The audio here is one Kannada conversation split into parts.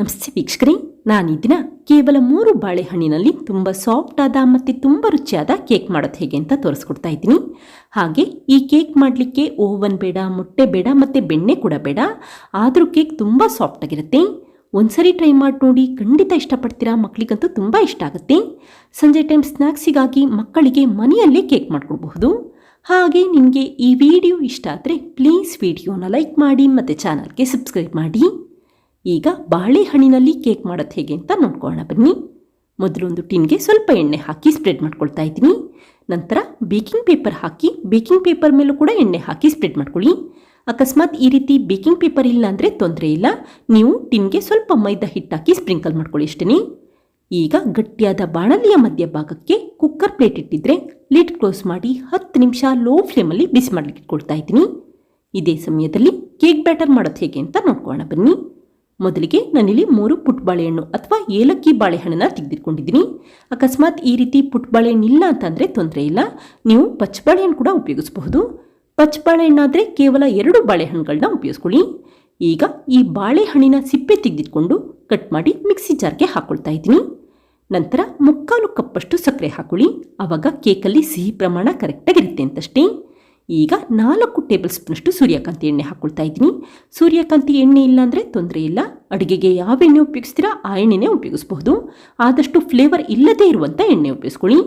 ನಮಸ್ತೆ ವೀಕ್ಷಕರೇ, ನಾನು ಕೇವಲ ಮೂರು ಬಾಳೆಹಣ್ಣಿನಲ್ಲಿ ತುಂಬ ಸಾಫ್ಟ್ ಆದ ಮತ್ತು ತುಂಬ ರುಚಿಯಾದ ಕೇಕ್ ಮಾಡೋದು ಹೇಗೆ ಅಂತ ತೋರಿಸ್ಕೊಡ್ತಾ ಇದ್ದೀನಿ. ಹಾಗೆ ಈ ಕೇಕ್ ಮಾಡಲಿಕ್ಕೆ ಓವನ್ ಬೇಡ, ಮೊಟ್ಟೆ ಬೇಡ ಮತ್ತು ಬೆಣ್ಣೆ ಕೂಡ ಬೇಡ. ಆದರೂ ಕೇಕ್ ತುಂಬ ಸಾಫ್ಟ್ ಆಗಿರುತ್ತೆ. ಒಂದ್ಸರಿ ಟ್ರೈ ಮಾಡಿ ನೋಡಿ ಖಂಡಿತ ಇಷ್ಟಪಡ್ತೀರಾ? ಮಕ್ಕಳಿಗಂತೂ ತುಂಬ ಇಷ್ಟ ಆಗುತ್ತೆ. ಸಂಜೆ ಟೈಮ್ ಸ್ನ್ಯಾಕ್ಸಿಗಾಗಿ ಮಕ್ಕಳಿಗೆ ಮನೆಯಲ್ಲೇ ಕೇಕ್ ಮಾಡಿಕೊಡ್ಬಹುದು. ಹಾಗೆ ನಿಮಗೆ ಈ ವಿಡಿಯೋ ಇಷ್ಟ ಆದರೆ ಪ್ಲೀಸ್ ವಿಡಿಯೋನ ಲೈಕ್ ಮಾಡಿ ಮತ್ತು ಚಾನಲ್ಗೆ ಸಬ್ಸ್ಕ್ರೈಬ್ ಮಾಡಿ. ಈಗ ಬಾಳೆಹಣ್ಣಿನಲ್ಲಿ ಕೇಕ್ ಮಾಡೋದು ಹೇಗೆ ಅಂತ ನೋಡ್ಕೊಳ್ಳೋಣ ಬನ್ನಿ. ಮೊದಲೊಂದು ಟಿನ್ಗೆ ಸ್ವಲ್ಪ ಎಣ್ಣೆ ಹಾಕಿ ಸ್ಪ್ರೆಡ್ ಮಾಡ್ಕೊಳ್ತಾ ಇದ್ದೀನಿ. ನಂತರ ಬೇಕಿಂಗ್ ಪೇಪರ್ ಹಾಕಿ ಬೇಕಿಂಗ್ ಪೇಪರ್ ಮೇಲೂ ಕೂಡ ಎಣ್ಣೆ ಹಾಕಿ ಸ್ಪ್ರೆಡ್ ಮಾಡ್ಕೊಳ್ಳಿ. ಅಕಸ್ಮಾತ್ ಈ ರೀತಿ ಬೇಕಿಂಗ್ ಪೇಪರ್ ಇಲ್ಲ ಅಂದರೆ ತೊಂದರೆ ಇಲ್ಲ. ನೀವು ಟಿನ್ಗೆ ಸ್ವಲ್ಪ ಮೈದಾ ಹಿಟ್ಟು ಹಾಕಿ ಸ್ಪ್ರಿಂಕಲ್ ಮಾಡ್ಕೊಳ್ಳಿ ಅಷ್ಟೇ ಈಗ ಗಟ್ಟಿಯಾದ ಬಾಣಲಿಯ ಮಧ್ಯಭಾಗಕ್ಕೆ ಕುಕ್ಕರ್ ಪ್ಲೇಟ್ ಇಟ್ಟಿದ್ರೆ ಲಿಡ್ ಕ್ಲೋಸ್ ಮಾಡಿ ಹತ್ತು ನಿಮಿಷ ಲೋ ಫ್ಲೇಮಲ್ಲಿ ಬಿಸಿ ಮಾಡಲಿಕ್ಕೆ ಇಟ್ಕೊಳ್ತಾ ಇದ್ದೀನಿ. ಇದೇ ಸಮಯದಲ್ಲಿ ಕೇಕ್ ಬ್ಯಾಟರ್ ಮಾಡೋದು ಹೇಗೆ ಅಂತ ನೋಡ್ಕೊಳ್ಳೋಣ ಬನ್ನಿ. ಮೊದಲಿಗೆ ನಾನಿಲ್ಲಿ ಮೂರು ಪುಟ್ ಬಾಳೆಹಣ್ಣು ಅಥವಾ ಏಲಕ್ಕಿ ಬಾಳೆಹಣ್ಣನ್ನ ತೆಗೆದಿಟ್ಕೊಂಡಿದ್ದೀನಿ. ಅಕಸ್ಮಾತ್ ಈ ರೀತಿ ಪುಟ್ ಬಾಳೆಹಣ್ಣು ಇಲ್ಲ ಅಂತಂದರೆ ತೊಂದರೆ ಇಲ್ಲ. ನೀವು ಪಚ್ಚ ಬಾಳೆಹಣ್ಣು ಕೂಡ ಉಪಯೋಗಿಸಬಹುದು. ಪಚ್ಚ ಬಾಳೆಹಣ್ಣಾದರೆ ಕೇವಲ ಎರಡು ಬಾಳೆಹಣ್ಣುಗಳನ್ನ ಉಪಯೋಗಿಸ್ಕೊಳ್ಳಿ. ಈಗ ಈ ಬಾಳೆಹಣ್ಣಿನ ಸಿಪ್ಪೆ ತೆಗೆದಿಟ್ಕೊಂಡು ಕಟ್ ಮಾಡಿ ಮಿಕ್ಸಿ ಜಾರ್ಗೆ ಹಾಕ್ಕೊಳ್ತಾ ಇದ್ದೀನಿ. ನಂತರ ಮುಕ್ಕಾಲು ಕಪ್ಪಷ್ಟು ಸಕ್ಕರೆ ಹಾಕೊಳ್ಳಿ. ಆವಾಗ ಕೇಕಲ್ಲಿ ಸಿಹಿ ಪ್ರಮಾಣ ಕರೆಕ್ಟಾಗಿರುತ್ತೆ ಅಂತಷ್ಟೇ. ಈಗ ನಾಲ್ಕು ಟೇಬಲ್ ಸ್ಪೂನಷ್ಟು ಸೂರ್ಯಕಾಂತಿ ಎಣ್ಣೆ ಹಾಕ್ಕೊಳ್ತಾ ಇದ್ದೀನಿ. ಸೂರ್ಯಕಾಂತಿ ಎಣ್ಣೆ ಇಲ್ಲ ಅಂದರೆ ತೊಂದರೆ ಇಲ್ಲ. ಅಡುಗೆಗೆ ಯಾವ ಎಣ್ಣೆ ಉಪಯೋಗಿಸ್ತೀರಾ ಆ ಎಣ್ಣೆನೇ ಉಪಯೋಗಿಸ್ಬಹುದು. ಆದಷ್ಟು ಫ್ಲೇವರ್ ಇಲ್ಲದೇ ಇರುವಂಥ ಎಣ್ಣೆ ಉಪಯೋಗಿಸ್ಕೊಳ್ಳಿ.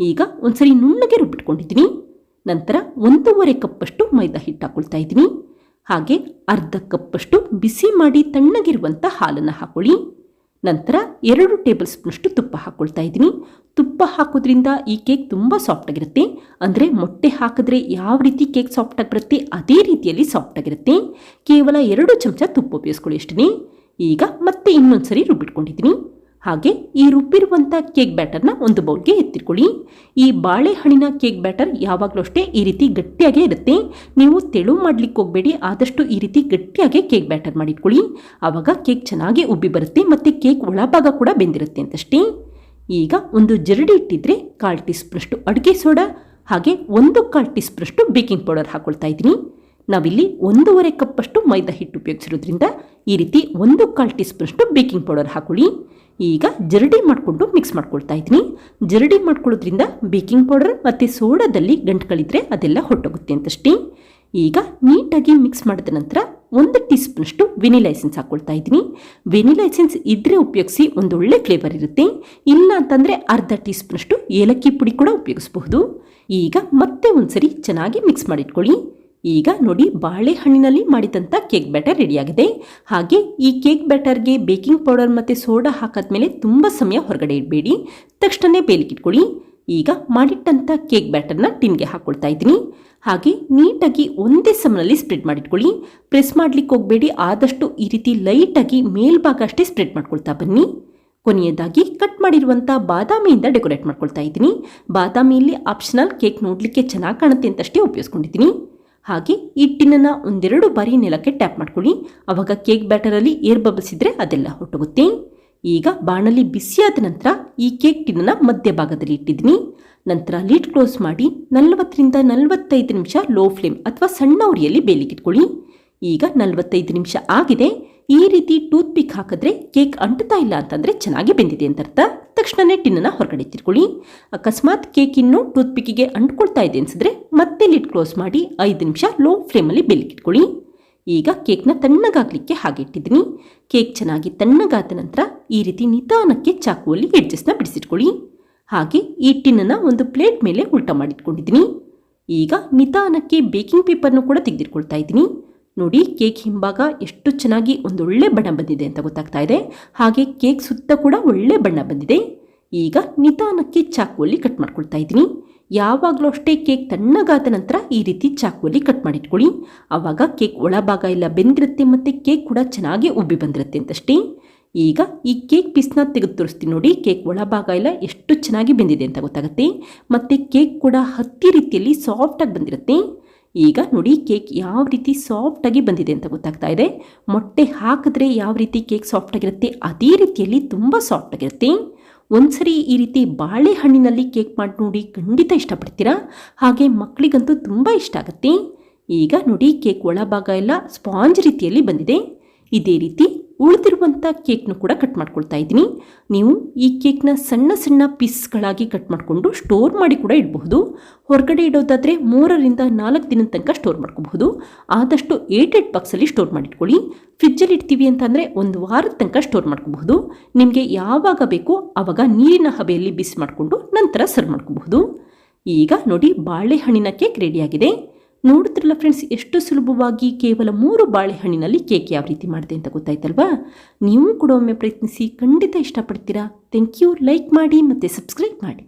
ಈಗ ಒಂದ್ಸರಿ ನುಣ್ಣಗೆ ರುಬ್ಬಿಟ್ಕೊಂಡಿದ್ದೀನಿ. ನಂತರ ಒಂದೂವರೆ ಕಪ್ಪಷ್ಟು ಮೈದಾ ಹಿಟ್ಟು ಹಾಕ್ಕೊಳ್ತಾ ಇದ್ದೀನಿ. ಹಾಗೆ ಅರ್ಧ ಕಪ್ಪಷ್ಟು ಬಿಸಿ ಮಾಡಿ ತಣ್ಣಗಿರುವಂಥ ಹಾಲನ್ನು ಹಾಕೊಳ್ಳಿ. ನಂತರ ಎರಡು ಟೇಬಲ್ ಸ್ಪೂನಷ್ಟು ತುಪ್ಪ ಹಾಕ್ಕೊಳ್ತಾ ಇದ್ದೀನಿ. ತುಪ್ಪ ಹಾಕೋದ್ರಿಂದ ಈ ಕೇಕ್ ತುಂಬ ಸಾಫ್ಟಾಗಿರುತ್ತೆ ಅಂದರೆ ಮೊಟ್ಟೆ ಹಾಕಿದ್ರೆ ಯಾವ ರೀತಿ ಕೇಕ್ ಸಾಫ್ಟಾಗಿ ಬರುತ್ತೆ, ಅದೇ ರೀತಿಯಲ್ಲಿ ಸಾಫ್ಟಾಗಿರುತ್ತೆ ಕೇವಲ ಎರಡು ಚಮಚ ತುಪ್ಪ ಉಪಯೋಗಿಸ್ಕೊಳ್ಳಿ ಅಷ್ಟೇ ಈಗ ಮತ್ತೆ ಇನ್ನೊಂದು ಸರಿ ರುಬ್ಬಿಟ್ಕೊಂಡಿದ್ದೀನಿ. ಹಾಗೆ ಈ ರುಬ್ಬಿರುವಂಥ ಕೇಕ್ ಬ್ಯಾಟರ್ನ ಒಂದು ಬೌಲ್ಗೆ ಎತ್ತಿಟ್ಕೊಳ್ಳಿ. ಈ ಬಾಳೆಹಣ್ಣಿನ ಕೇಕ್ ಬ್ಯಾಟರ್ ಯಾವಾಗಲೂ ಅಷ್ಟೇ ಈ ರೀತಿ ಗಟ್ಟಿಯಾಗೇ ಇರುತ್ತೆ. ನೀವು ತೆಳು ಮಾಡಲಿಕ್ಕೆ ಹೋಗಬೇಡಿ, ಆದಷ್ಟು ಈ ರೀತಿ ಗಟ್ಟಿಯಾಗೆ ಕೇಕ್ ಬ್ಯಾಟರ್ ಮಾಡಿಟ್ಕೊಳ್ಳಿ. ಆವಾಗ ಕೇಕ್ ಚೆನ್ನಾಗಿ ಉಬ್ಬಿ ಬರುತ್ತೆ ಮತ್ತು ಕೇಕ್ ಒಳಭಾಗ ಕೂಡ ಬೆಂದಿರುತ್ತೆ ಅಂತಷ್ಟೇ. ಈಗ ಒಂದು ಜರಡಿ ಇಟ್ಟಿದ್ರೆ ಕಾಲು ಟೀ ಸ್ಪೂನಷ್ಟು ಅಡುಗೆ ಸೋಡಾ, ಹಾಗೆ ಒಂದು ಕಾಲು ಟೀ ಸ್ಪೂನಷ್ಟು ಬೇಕಿಂಗ್ ಪೌಡರ್ ಹಾಕ್ಕೊಳ್ತಾ ಇದ್ದೀನಿ. ನಾವಿಲ್ಲಿ ಒಂದೂವರೆ ಕಪ್ಪಷ್ಟು ಮೈದಾ ಹಿಟ್ಟು ಉಪಯೋಗಿಸಿರೋದ್ರಿಂದ ಈ ರೀತಿ ಒಂದು ಕಾಲು ಟೀ ಸ್ಪೂನಷ್ಟು ಬೇಕಿಂಗ್ ಪೌಡರ್ ಹಾಕೊಳ್ಳಿ. ಈಗ ಜರಡಿ ಮಾಡಿಕೊಂಡು ಮಿಕ್ಸ್ ಮಾಡ್ಕೊಳ್ತಾ ಇದ್ದೀನಿ. ಜರಡಿ ಮಾಡ್ಕೊಳ್ಳೋದ್ರಿಂದ ಬೇಕಿಂಗ್ ಪೌಡರ್ ಮತ್ತು ಸೋಡಾದಲ್ಲಿ ಗಂಟುಗಳಿದ್ರೆ ಅದೆಲ್ಲ ಹೊಟ್ಟೋಗುತ್ತೆ ಅಂತಷ್ಟೇ. ಈಗ ನೀಟಾಗಿ ಮಿಕ್ಸ್ ಮಾಡಿದ ನಂತರ ಒಂದು ಟೀ ಸ್ಪೂನಷ್ಟು ವೆನಿಲಾ ಎಸೆನ್ಸ್ ಹಾಕ್ಕೊಳ್ತಾ ಇದ್ದೀನಿ. ವೆನಿಲಾ ಎಸೆನ್ಸ್ ಇದ್ರೆ ಉಪಯೋಗಿಸಿ ಒಂದೊಳ್ಳೆ ಫ್ಲೇವರ್ ಇರುತ್ತೆ. ಇಲ್ಲ ಅಂತಂದರೆ ಅರ್ಧ ಟೀ ಸ್ಪೂನಷ್ಟು ಏಲಕ್ಕಿ ಪುಡಿ ಕೂಡ ಉಪಯೋಗಿಸಬಹುದು. ಈಗ ಮತ್ತೆ ಒಂದ್ಸರಿ ಚೆನ್ನಾಗಿ ಮಿಕ್ಸ್ ಮಾಡಿಟ್ಕೊಳ್ಳಿ. ಈಗ ನೋಡಿ ಬಾಳೆಹಣ್ಣಿನಲ್ಲಿ ಮಾಡಿದಂಥ ಕೇಕ್ ಬ್ಯಾಟರ್ ರೆಡಿಯಾಗಿದೆ. ಹಾಗೆ ಈ ಕೇಕ್ ಬ್ಯಾಟರ್ಗೆ ಬೇಕಿಂಗ್ ಪೌಡರ್ ಮತ್ತು ಸೋಡಾ ಹಾಕಾದ್ಮೇಲೆ ತುಂಬ ಸಮಯ ಹೊರಗಡೆ ಇಡಬೇಡಿ. ತಕ್ಷಣ ಬೇಲಿಕ್ಕಿಟ್ಕೊಳ್ಳಿ ಈಗ ಮಾಡಿಟ್ಟಂಥ ಕೇಕ್ ಬ್ಯಾಟರ್ನ ಟಿನ್ಗೆ ಹಾಕ್ಕೊಳ್ತಾ ಇದ್ದೀನಿ. ಹಾಗೆ ನೀಟಾಗಿ ಒಂದೇ ಸಮನಲ್ಲಿ ಸ್ಪ್ರೆಡ್ ಮಾಡಿಟ್ಕೊಳ್ಳಿ. ಪ್ರೆಸ್ ಮಾಡ್ಲಿಕ್ಕೆ ಹೋಗಬೇಡಿ. ಆದಷ್ಟು ಈ ರೀತಿ ಲೈಟಾಗಿ ಮೇಲ್ಭಾಗ ಅಷ್ಟೇ ಸ್ಪ್ರೆಡ್ ಮಾಡ್ಕೊಳ್ತಾ ಬನ್ನಿ. ಕೊನೆಯದಾಗಿ ಕಟ್ ಮಾಡಿರುವಂಥ ಬಾದಾಮಿಯಿಂದ ಡೆಕೋರೇಟ್ ಮಾಡ್ಕೊಳ್ತಾ ಇದ್ದೀನಿ. ಬಾದಾಮಿಯಲ್ಲಿ ಆಪ್ಷನಲ್ ಕೇಕ್ ನೋಡಲಿಕ್ಕೆ ಚೆನ್ನಾಗಿ ಕಾಣುತ್ತೆ ಅಂತಷ್ಟೇ ಉಪಯೋಗಿಸ್ಕೊಂಡಿದ್ದೀನಿ. ಹಾಗೆ ಈ ಟಿನ್ನನ್ನು ಒಂದೆರಡು ಬಾರಿ ನೆಲಕ್ಕೆ ಟ್ಯಾಪ್ ಮಾಡ್ಕೊಳ್ಳಿ. ಆವಾಗ ಕೇಕ್ ಬ್ಯಾಟರಲ್ಲಿ ಏರ್ ಬಬಲ್ಸ್ ಇದ್ದರೆ ಅದೆಲ್ಲ ಹೊಟ್ಟೋಗುತ್ತೆ ಈಗ ಬಾಣಲಿ ಬಿಸಿಯಾದ ನಂತರ ಈ ಕೇಕ್ ಟಿನ್ನನ್ನು ಮಧ್ಯಭಾಗದಲ್ಲಿ ಇಟ್ಟಿದ್ದೀನಿ. ನಂತರ ಲೀಡ್ ಕ್ಲೋಸ್ ಮಾಡಿ ನಲವತ್ತರಿಂದ ನಲವತ್ತೈದು ನಿಮಿಷ ಲೋ ಫ್ಲೇಮ್ ಅಥವಾ ಸಣ್ಣ ಉರಿಯಲ್ಲಿ ಬೇಲಿಗಿಟ್ಕೊಳ್ಳಿ ಈಗ ನಲವತ್ತೈದು ನಿಮಿಷ ಆಗಿದೆ. ಈ ರೀತಿ ಟೂತ್ ಪಿಕ್ ಹಾಕಿದ್ರೆ ಕೇಕ್ ಅಂಟುತ್ತಾ ಇಲ್ಲ ಅಂತಂದರೆ ಚೆನ್ನಾಗಿ ಬೆಂದಿದೆ ಅಂತ ಅರ್ಥ. ತಕ್ಷಣವೇ ಟಿನ್ನನ್ನು ಹೊರಗಡೆ ತಿರ್ಕೊಳ್ಳಿ ಅಕಸ್ಮಾತ್ ಕೇಕ್ ಇನ್ನು ಟೂತ್ ಪಿಕ್ಕಿಗೆ ಅಂಟ್ಕೊಳ್ತಾ ಇದೆ ಅನಿಸಿದ್ರೆ ಮತ್ತೆ ಲಿಡ್ ಕ್ಲೋಸ್ ಮಾಡಿ ಐದು ನಿಮಿಷ ಲೋ ಫ್ಲೇಮಲ್ಲಿ ಬೆಲ್ಲಿಗಿಟ್ಕೊಳ್ಳಿ ಈಗ ಕೇಕ್ನ ತಣ್ಣಗಾಗಲಿಕ್ಕೆ ಹಾಗೆ ಇಟ್ಟಿದ್ದೀನಿ. ಕೇಕ್ ಚೆನ್ನಾಗಿ ತಣ್ಣಗಾದ ನಂತರ ಈ ರೀತಿ ನಿಧಾನಕ್ಕೆ ಚಾಕುವಲ್ಲಿ ಎಡ್ಜಸ್ಟ್ನ ಬಿಡಿಸಿಟ್ಕೊಳ್ಳಿ. ಹಾಗೆ ಈ ಟಿನ್ನನ್ನು ಒಂದು ಪ್ಲೇಟ್ ಮೇಲೆ ಉಲ್ಟ ಮಾಡಿಟ್ಕೊಂಡಿದ್ದೀನಿ. ಈಗ ನಿಧಾನಕ್ಕೆ ಬೇಕಿಂಗ್ ಪೇಪರ್ನು ಕೂಡ ತೆಗೆದಿಟ್ಕೊಳ್ತಾ ಇದ್ದೀನಿ. ನೋಡಿ ಕೇಕ್ ಹಿಂಭಾಗ ಎಷ್ಟು ಚೆನ್ನಾಗಿ ಒಂದೊಳ್ಳೆ ಬಣ್ಣ ಬಂದಿದೆ ಅಂತ ಗೊತ್ತಾಗ್ತಾ ಇದೆ. ಹಾಗೆ ಕೇಕ್ ಸುತ್ತ ಕೂಡ ಒಳ್ಳೆ ಬಣ್ಣ ಬಂದಿದೆ. ಈಗ ನಿಧಾನಕ್ಕೆ ಚಾಕುವಲ್ಲಿ ಕಟ್ ಮಾಡ್ಕೊಳ್ತಾ ಇದ್ದೀನಿ. ಯಾವಾಗಲೂ ಅಷ್ಟೇ ಕೇಕ್ ತಣ್ಣಗಾದ ನಂತರ ಈ ರೀತಿ ಚಾಕುವಲ್ಲಿ ಕಟ್ ಮಾಡಿಟ್ಕೊಳ್ಳಿ. ಆವಾಗ ಕೇಕ್ ಒಳಭಾಗ ಎಲ್ಲ ಬೆಂದಿರುತ್ತೆ ಮತ್ತು ಕೇಕ್ ಕೂಡ ಚೆನ್ನಾಗಿ ಉಬ್ಬಿ ಬಂದಿರುತ್ತೆ ಅಂತಷ್ಟೇ. ಈಗ ಈ ಕೇಕ್ ಪೀಸ್ನ ತೆಗೆದು ತೋರಿಸ್ತೀನಿ ನೋಡಿ. ಕೇಕ್ ಒಳಭಾಗ ಎಲ್ಲ ಎಷ್ಟು ಚೆನ್ನಾಗಿ ಬೆಂದಿದೆ ಅಂತ ಗೊತ್ತಾಗುತ್ತೆ. ಮತ್ತು ಕೇಕ್ ಕೂಡ ಹತ್ತಿ ರೀತಿಯಲ್ಲಿ ಸಾಫ್ಟಾಗಿ ಬಂದಿರುತ್ತೆ. ಈಗ ನೋಡಿ ಕೇಕ್ ಯಾವ ರೀತಿ ಸಾಫ್ಟಾಗಿ ಬಂದಿದೆ ಅಂತ ಗೊತ್ತಾಗ್ತಾ ಇದೆ. ಮೊಟ್ಟೆ ಹಾಕಿದ್ರೆ ಯಾವ ರೀತಿ ಕೇಕ್ ಸಾಫ್ಟಾಗಿರುತ್ತೆ ಅದೇ ರೀತಿಯಲ್ಲಿ ತುಂಬ ಸಾಫ್ಟಾಗಿರುತ್ತೆ ಒಂದ್ಸರಿ ಈ ರೀತಿ ಬಾಳೆಹಣ್ಣಿನಲ್ಲಿ ಕೇಕ್ ಮಾಡಿ ನೋಡಿ ಖಂಡಿತ ಇಷ್ಟಪಡ್ತೀರಾ? ಹಾಗೆ ಮಕ್ಕಳಿಗಂತೂ ತುಂಬ ಇಷ್ಟ ಆಗುತ್ತೆ. ಈಗ ನೋಡಿ ಕೇಕ್ ಒಳಭಾಗ ಎಲ್ಲ ಸ್ಪಾಂಜ್ ರೀತಿಯಲ್ಲಿ ಬಂದಿದೆ. ಇದೇ ರೀತಿ ಉಳಿದಿರುವಂಥ ಕೇಕ್ನ ಕೂಡ ಕಟ್ ಮಾಡ್ಕೊಳ್ತಾ ಇದ್ದೀನಿ. ನೀವು ಈ ಕೇಕ್ನ ಸಣ್ಣ ಸಣ್ಣ ಪೀಸ್ಗಳಾಗಿ ಕಟ್ ಮಾಡಿಕೊಂಡು ಸ್ಟೋರ್ ಮಾಡಿ ಕೂಡ ಇಡಬಹುದು. ಹೊರಗಡೆ ಇಡೋದಾದರೆ ಮೂರರಿಂದ ನಾಲ್ಕು ದಿನದ ತನಕ ಸ್ಟೋರ್ ಮಾಡ್ಕೋಬಹುದು. ಆದಷ್ಟು ಏಟೆಡ್ ಬಾಕ್ಸಲ್ಲಿ ಸ್ಟೋರ್ ಮಾಡಿಟ್ಕೊಳ್ಳಿ. ಫ್ರಿಜ್ಜಲ್ಲಿ ಇಡ್ತೀವಿ ಅಂತಂದರೆ ಒಂದು ವಾರದ ತನಕ ಸ್ಟೋರ್ ಮಾಡ್ಕೋಬಹುದು. ನಿಮಗೆ ಯಾವಾಗ ಬೇಕೋ ಆವಾಗ ನೀರಿನ ಹಬೆಯಲ್ಲಿ ಬಿಸಿ ಮಾಡಿಕೊಂಡು ನಂತರ ಸರ್ವ್ ಮಾಡ್ಕೋಬಹುದು. ಈಗ ನೋಡಿ ಬಾಳೆಹಣ್ಣಿನ ಕೇಕ್ ರೆಡಿಯಾಗಿದೆ ನೋಡುತ್ತಿರಲ್ಲ ಫ್ರೆಂಡ್ಸ್ ಎಷ್ಟು ಸುಲಭವಾಗಿ ಕೇವಲ ಮೂರು ಬಾಳೆಹಣ್ಣಿನಲ್ಲಿ ಕೇಕ್ ಯಾವ ರೀತಿ ಮಾಡಿದೆ ಅಂತ ಗೊತ್ತಾಯ್ತಲ್ವಾ? ನೀವು ಕೂಡ ಒಮ್ಮೆ ಪ್ರಯತ್ನಿಸಿ ಖಂಡಿತ ಇಷ್ಟಪಡ್ತೀರಾ? ಥ್ಯಾಂಕ್ ಯು ಲೈಕ್ ಮಾಡಿ ಮತ್ತು ಸಬ್ಸ್ಕ್ರೈಬ್ ಮಾಡಿ.